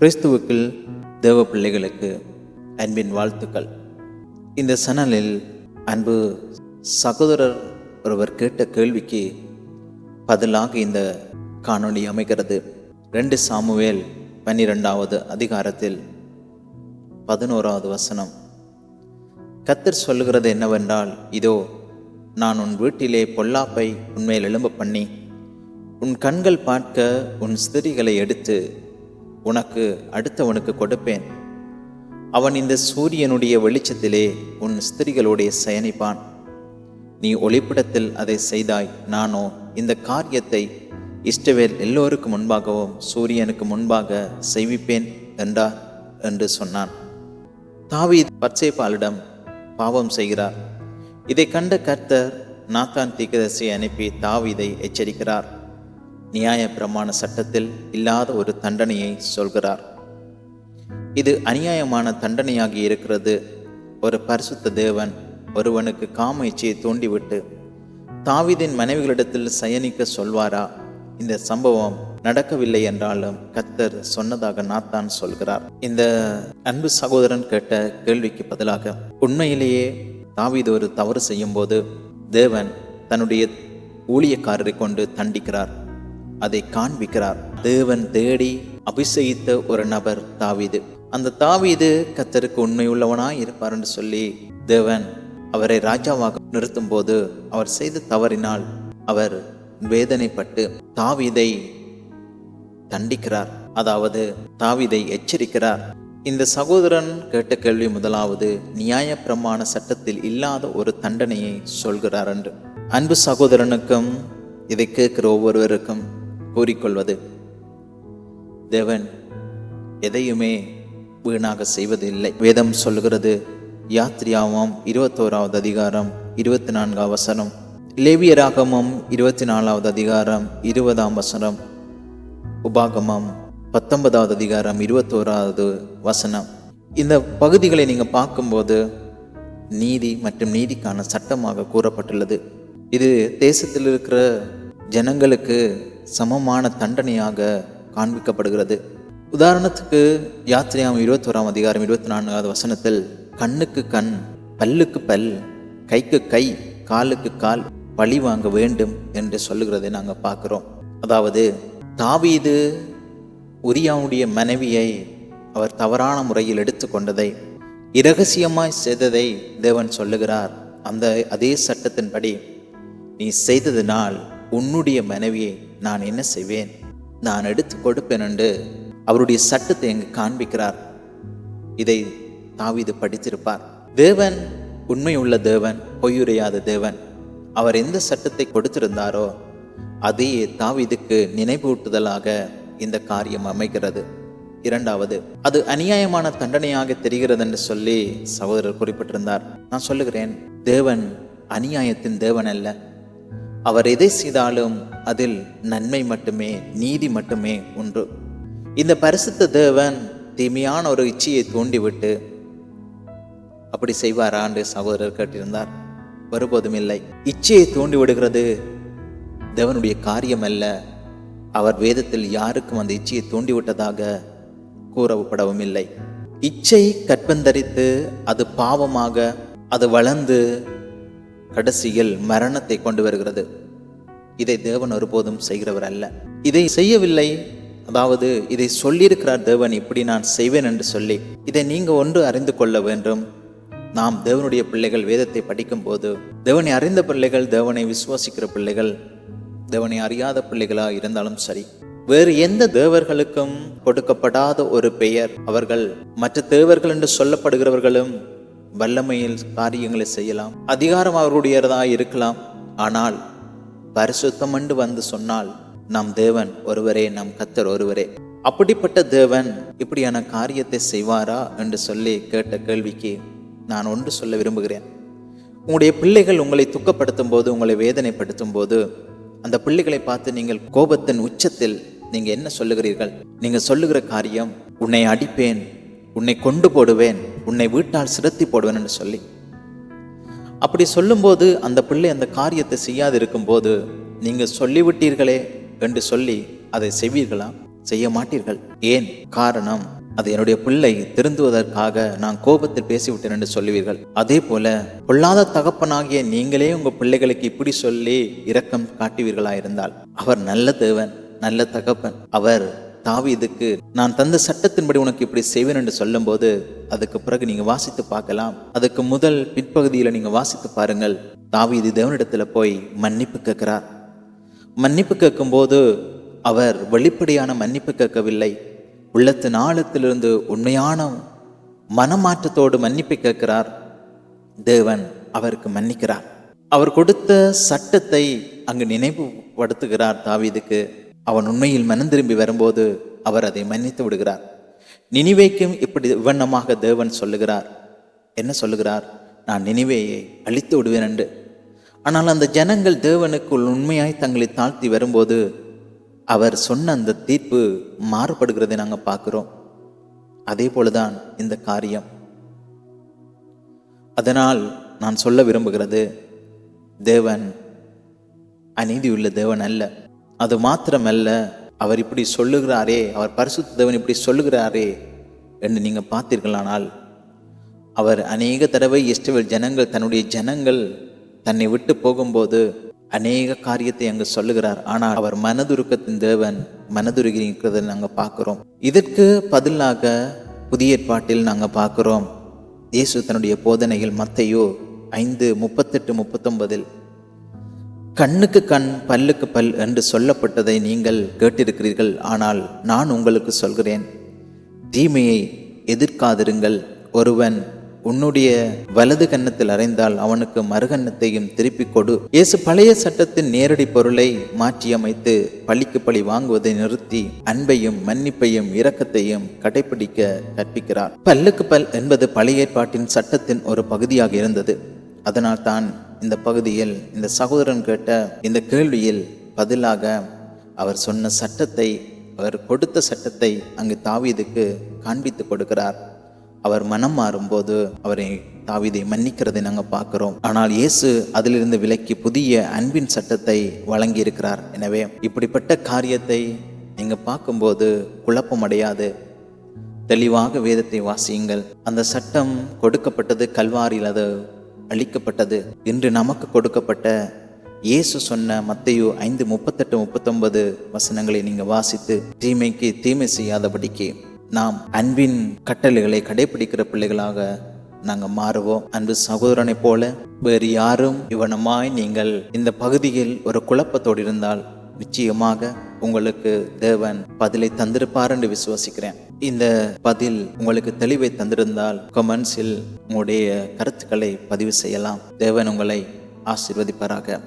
கிறிஸ்துவுக்குள் தேவ பிள்ளைகளுக்கு அன்பின் வாழ்த்துக்கள். இந்த சனலில் அன்பு சகோதரர் ஒருவர் கேட்ட கேள்விக்கு பதிலாக இந்த காணொளி அமைகிறது. ரெண்டு சாமுவேல் பன்னிரெண்டாவது அதிகாரத்தில் பதினோராவது வசனம். கத்தர் சொல்லுகிறது என்னவென்றால் இதோ நான் உன் வீட்டிலே பொல்லாப்பை உன்மேல் எழும்ப பண்ணி உன் கண்கள் பார்க்க உன் ஸ்திரிகளை எடுத்து உனக்கு அடுத்தவனுக்கு கொடுப்பேன். அவன் இந்த சூரியனுடைய வெளிச்சத்திலே உன் ஸ்திரிகளுடைய சயனிப்பான். நீ ஒளிப்பிடத்தில் அதை செய்தாய் நானோ இந்த காரியத்தை இஷ்டவேல் எல்லோருக்கும் முன்பாகவும் சூரியனுக்கு முன்பாக செய்விப்பேன் என்றார் என்று சொன்னான். தாவீத் பச்சைப்பாலிடம் பாவம் செய்கிறார். இதை கண்ட கர்த்தர் நாத்தான் தீக்கதரிசியை அனுப்பி தாவீதை எச்சரிக்கிறார். நியாய பிரமாண சட்டத்தில் இல்லாத ஒரு தண்டனையை சொல்கிறார். இது அநியாயமான தண்டனையாகி இருக்கிறது. ஒரு பரிசுத்த தேவன் ஒருவனுக்கு காம இச்சையை தூண்டிவிட்டு தாவிதின் மனைவிகளிடத்தில் சயனிக்க சொல்வாரா? இந்த சம்பவம் நடக்கவில்லை என்றாலும் கத்தர் சொன்னதாக நாத்தான் சொல்கிறார். இந்த அன்பு சகோதரன் கேட்ட கேள்விக்கு பதிலாக உண்மையிலேயே தாவீது ஒரு தவறு செய்யும்போது தேவன் தன்னுடைய ஊழியக்காரரை கொண்டு தண்டிக்கிறார். அதை காண்பிக்கிறார். தேவன் தேடி அபிஷேகித்த ஒரு நபர் தாவீது. அந்த தாவீது கத்தருக்கு உண்மையுள்ளவனாய் இருப்பார் என்று சொல்லி தேவன் அவரை ராஜாவாக நிறுத்தும் போது அவர் செய்த தவறினால் அவர் வேதனைப்பட்டு தாவீதை தண்டிக்கிறார். அதாவது தாவீதை எச்சரிக்கிறார். இந்த சகோதரன் கேட்ட கேள்வி முதலாவது நியாய பிரமாண சட்டத்தில் இல்லாத ஒரு தண்டனையை சொல்கிறார் என்று. அன்பு சகோதரனுக்கும் இதை கேட்கிற ஒவ்வொருவருக்கும் கூறிக்கொள்வது. தேவன் எதையுமே வீணாக செய்வது இல்லை வேதம் சொல்கிறது யாத்ரியாமம் இருபத்தோராவது அதிகாரம் இருபத்தி நான்காம் வசனம் லேவியராகமம் இருபத்தி நாலாவது அதிகாரம் இருபதாம் வசனம். உபாகமம் பத்தொன்பதாவது அதிகாரம் இருபத்தோராவது வசனம். இந்த பகுதிகளை நீங்கள் பார்க்கும்போது நீதி மற்றும் நீதிக்கான சட்டமாக கூறப்பட்டுள்ளது. இது தேசத்தில் இருக்கிற ஜனங்களுக்கு சமமான தண்டனையாக காண்பிக்கப்படுகிறது. உதாரணத்துக்கு யாத்திரையாம் இருபத்தோராம் அதிகாரம் இருபத்தி நான்காவது வசனத்தில் கண்ணுக்கு கண் பல்லுக்கு பல் கைக்கு கை காலுக்கு கால் பழி வாங்க வேண்டும் என்று சொல்லுகிறதை நாங்கள் பார்க்குறோம். அதாவது தாவீது உரியாவுடைய மனைவியை அவர் தவறான முறையில் எடுத்துக்கொண்டதை இரகசியமாய் செய்ததை தேவன் சொல்லுகிறார். அந்த அதே சட்டத்தின்படி நீ செய்ததினால் உன்னுடைய மனைவியை நான் என்ன செய்வேன்? நான் எடுத்து கொடுப்பேன் என்று அவருடைய சட்டத்தை எங்கு காண்பிக்கிறார். இதை தாவிது படித்திருப்பார். தேவன் உண்மையுள்ள தேவன் பொய்யுரையாத தேவன் அவர் எந்த சட்டத்தை கொடுத்திருந்தாரோ அதையே தாவிதுக்கு நினைவூட்டுதலாக இந்த காரியம் அமைகிறது. இரண்டாவது அது அநியாயமான தண்டனையாக தெரிகிறது என்று சொல்லி சகோதரர் குறிப்பிட்டிருந்தார். நான் சொல்லுகிறேன் தேவன் அநியாயத்தின் தேவன் அல்ல. அவர் எதை செய்தாலும் அதில் நன்மை மட்டுமே நீதி மட்டுமே உண்டு. இந்த பரிசுத்த தேவன் தீமையான ஒரு இச்சையை தூண்டிவிட்டு அப்படி செய்வாரா என்று சகோதரர் கேட்டிருந்தார். ஒருபோதும் இல்லை. இச்சையை தூண்டி விடுகிறது தேவனுடைய காரியம் அல்ல அவர் வேதத்தில் யாருக்கும் அந்த இச்சையை தூண்டிவிட்டதாக கூறப்படவும் இல்லை. இச்சை கற்பந்தரித்து அது பாவமாக அது வளர்ந்து கடைசியில் மரணத்தை கொண்டு வருகிறது. இதை தேவன் ஒருபோதும் செய்கிறவர் அல்ல. இதை செய்யவில்லை. அதாவது இதை சொல்லியிருக்கிறார் தேவன் இப்படி நான் செய்வேன் என்று சொல்லி. இதை நீங்கள் ஒன்று அறிந்து கொள்ள வேண்டும். நாம் தேவனுடைய பிள்ளைகள் வேதத்தை படிக்கும்போது தேவனை அறிந்த பிள்ளைகள் தேவனை விசுவாசிக்கிற பிள்ளைகள் தேவனை அறியாத பிள்ளைகளாக இருந்தாலும் சரி. வேறு எந்த தேவர்களுக்கும் கொடுக்கப்படாத ஒரு பெயர். அவர்கள் மற்ற தேவர்கள் என்று சொல்லப்படுகிறவர்களும் வல்லமையில் காரியங்களை செய்யலாம். அதிகாரம் அவர்களுடையதாக இருக்கலாம். ஆனால் பரிசுத்தம் என்று வந்து சொன்னால் நம் தேவன் ஒருவரே நம் கத்தர் ஒருவரே. அப்படிப்பட்ட தேவன் இப்படியான காரியத்தை செய்வாரா என்று சொல்லி கேட்ட கேள்விக்கு நான் ஒன்று சொல்ல விரும்புகிறேன். உங்களுடைய பிள்ளைகள் உங்களை துக்கப்படுத்தும் போது உங்களை வேதனைப்படுத்தும் போது அந்த பிள்ளைகளை பார்த்து நீங்கள் கோபத்தின் உச்சத்தில் நீங்கள் என்ன சொல்லுகிறீர்கள்? நீங்கள் சொல்லுகிற காரியம் உன்னை அடிப்பேன் உன்னை கொண்டு போடுவேன் உன்னை வீட்டால் சிரத்தி போடுவேன் என்று சொல்லி. அப்படி சொல்லும்போது அந்த பிள்ளை அந்த காரியத்தை செய்யாது இருக்கும்போது நீங்கள் சொல்லிவிட்டீர்களே என்று சொல்லி அதை செய்வீர்களா? செய்ய மாட்டீர்கள். ஏன்? காரணம் அது என்னுடைய பிள்ளை திருந்துவதற்காக நான் கோபத்தில் பேசிவிட்டேன் என்று சொல்லுவீர்கள். அதே போல பொல்லாத தகப்பனாகிய நீங்களே உங்கள் பிள்ளைகளுக்கு இப்படி சொல்லி இரக்கம் காட்டுவீர்களா இருந்தால் அவர் நல்ல தேவன் நல்ல தகப்பன். அவர் தாவீதுக்கு நான் தந்த சட்டத்தின்படி உனக்கு இப்படி செய்வேன் என்று சொல்லும்போது அதுக்கு பிறகு நீங்க வாசித்து பார்க்கலாம். அதுக்கு முதல் பிற்பகுதியில நீங்க வாசித்து பாருங்கள். தாவீது தேவனிடத்துல போய் மன்னிப்பு கேட்கிறார். மன்னிப்பு கேட்கும்போது அவர் வெளிப்படையான மன்னிப்பு கேட்கவில்லை. உள்ளத்தின் ஆழத்திலிருந்து உண்மையான மனமாற்றத்தோடு மன்னிப்பு கேட்கிறார். தேவன் அவருக்கு மன்னிக்கிறார். அவர் கொடுத்த சட்டத்தை அங்கு நினைவுபடுத்துகிறார் தாவீதுக்கு. அவன் உண்மையில் மனம் திரும்பி வரும்போது அவர் அதை மன்னித்து விடுகிறார். நினிவேக்கும் இப்படி விவண்ணமாக தேவன் சொல்லுகிறார். என்ன சொல்லுகிறார்? நான் நினைவேயை அழித்து விடுவேன் என்று. ஆனால் அந்த ஜனங்கள் தேவனுக்குள் உண்மையாய் தங்களை தாழ்த்தி வரும்போது அவர் சொன்ன அந்த தீர்ப்பு மாறுபடுகிறதை நாங்கள் பார்க்கிறோம். அதே போலதான் இந்த காரியம். அதனால் நான் சொல்ல விரும்புகிறது தேவன் அநீதியுள்ள தேவன் அல்ல. அது மாத்திரமல்ல அவர் இப்படி சொல்லுகிறாரே அவர் பரிசுத்தவன் இப்படி சொல்லுகிறாரே என்று நீங்கள் பார்த்தீர்களானால் அவர் அநேக தடவை இஸ்ரவேல் ஜனங்கள் தன்னுடைய ஜனங்கள் தன்னை விட்டு போகும்போது அநேக காரியத்தை அங்கு சொல்லுகிறார். ஆனால் அவர் மனதுருக்கத்தின் தேவன் மனதுருகி இருக்கிறதை நாங்கள் பார்க்குறோம். இதற்கு பதிலாக புதிய ஏற்பாட்டில் நாங்கள் பார்க்குறோம். இயேசு தன்னுடைய போதனையில் மத்தையோ ஐந்து முப்பத்தெட்டு முப்பத்தொன்பதில் கண்ணுக்கு கண் பல்லுக்கு பல் என்று சொல்லப்பட்டதை நீங்கள் கேட்டிருக்கிறீர்கள். ஆனால் நான் உங்களுக்கு சொல்கிறேன் தீமையை எதிர்க்காதிருங்கள். ஒருவன் உன்னுடைய வலது கன்னத்தில் அறைந்தால் அவனுக்கு மறுகன்னத்தையும் திருப்பிக் கொடு. இயேசு பழைய சட்டத்தின் நேரடி பொருளை மாற்றியமைத்து பழிக்கு பழி வாங்குவதை நிறுத்தி அன்பையும் மன்னிப்பையும் இரக்கத்தையும் கடைபிடிக்க கற்பிக்கிறார். பல்லுக்கு பல் என்பது பழைய ஏற்பாட்டின் சட்டத்தின் ஒரு பகுதியாக இருந்தது. அதனால் தான் இந்த பகுதியில் இந்த சகோதரன் கேட்ட இந்த கேள்வியில் பதிலாக அவர் சொன்ன சட்டத்தை அவர் கொடுத்த சட்டத்தை அங்கு தாவீதுக்கு காண்பித்து கொடுக்கிறார். அவர் மனம் மாறும்போது அவரை தாவீதை மன்னிக்கிறதை நாங்கள் பார்க்குறோம். ஆனால் இயேசு அதிலிருந்து விலக்கி புதிய அன்பின் சட்டத்தை வழங்கி இருக்கிறார் எனவே இப்படிப்பட்ட காரியத்தை நீங்கள் பார்க்கும்போது குழப்பம் அடையாது தெளிவாக வேதத்தை வாசியுங்கள். அந்த சட்டம் கொடுக்கப்பட்டது கல்வாரியில் அது அளிக்கப்பட்டது என்று நமக்கு கொடுக்கப்பட்ட இயேசு சொன்ன மத்தையோ ஐந்து முப்பத்தெட்டு முப்பத்தொன்பது வசனங்களை நீங்கள் வாசித்து தீமைக்கு தீமை செய்யாதபடிக்கு நாம் அன்பின் கட்டளைகளை கடைபிடிக்கிற பிள்ளைகளாக நாங்கள் மாறுவோம். அன்பு சகோதரனைப் போல வேறு யாரும் இவனமாய் நீங்கள் இந்த பகுதியில் ஒரு குழப்பத்தோடு இருந்தால் நிச்சயமாக உங்களுக்கு தேவன் பதிலை தந்திருப்பார் என்று விசுவாசிக்கிறேன். இந்த பதில் உங்களுக்கு தெளிவை தந்திருந்தால் கமெண்ட்ஸில் உங்களுடைய கருத்துக்களை பதிவு செய்யலாம். தேவன் உங்களை ஆசிர்வதிப்பாராக.